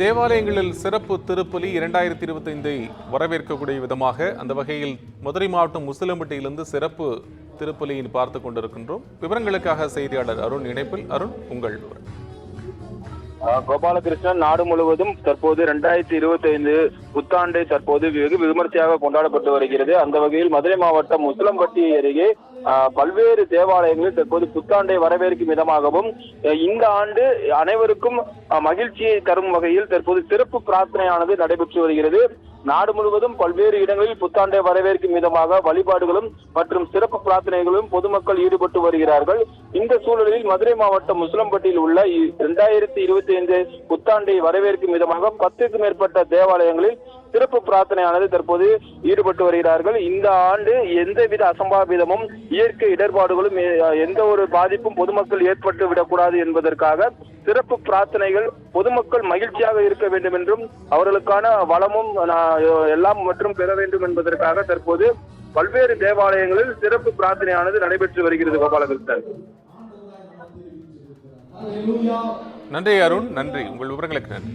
தேவாலயங்களில் சிறப்பு திருப்பலி இரண்டாயிரத்தி இருபத்தைந்தை வரவேற்கக்கூடிய விதமாக அந்த வகையில் மதுரை மாவட்டம் முசிலம்பட்டியிலிருந்து சிறப்பு திருப்பலியின் பார்த்து கொண்டிருக்கின்றோம். விவரங்களுக்காக செய்தியாளர் அருண் இணைப்பில். அருண் உங்கள் கோபாலகிருஷ்ணன் நாடு முழுவதும் தற்போது இரண்டாயிரத்தி இருபத்தி ஐந்து புத்தாண்டு தற்போது வெகு விமர்சையாக கொண்டாடப்பட்டு வருகிறது. அந்த வகையில் மதுரை மாவட்டம் முஸ்லம்பட்டி அருகே பல்வேறு தேவாலயங்களில் தற்போது புத்தாண்டை வரவேற்கும் விதமாகவும் இந்த ஆண்டு அனைவருக்கும் மகிழ்ச்சியை தரும் வகையில் தற்போது சிறப்பு பிரார்த்தனையானது நடைபெற்று வருகிறது. நாடு முழுவதும் பல்வேறு இடங்களில் புத்தாண்டை வரவேற்கும் விதமாக வழிபாடுகளும் மற்றும் சிறப்பு பிரார்த்தனைகளும் பொதுமக்கள் ஈடுபட்டு வருகிறார்கள். இந்த சூழலில் மதுரை மாவட்டம் முஸ்லம்பட்டியில் உள்ள இரண்டாயிரத்தி இருபத்தி ஐந்து புத்தாண்டை வரவேற்கும் விதமாக பத்துக்கும் மேற்பட்ட தேவாலயங்களில் சிறப்பு பிரார்த்தனையானது தற்போது ஈடுபட்டு வருகிறார்கள். இந்த ஆண்டு எந்தவித அசம்பாவிதமும் இயற்கை இடர்பாடுகளும் எ- எந்த ஒரு பாதிப்பும் பொதுமக்கள் ஏற்பட்டு விடக்கூடாது என்பதற்காக சிறப்பு பிரார்த்தனைகள் பொதுமக்கள் மகிழ்ச்சியாக இருக்க வேண்டும் என்றும் அவர்களுக்கான வளமும் எல்லாம் மற்றும் பெற வேண்டும் என்பதற்காக தற்போது பல்வேறு தேவாலயங்களில் சிறப்பு பிரார்த்தனையானது நடைபெற்று வருகிறது கோபாலகிருஷ்ணன் நன்றி அருண். நன்றி. உங்கள் விவரங்களுக்கு நன்றி.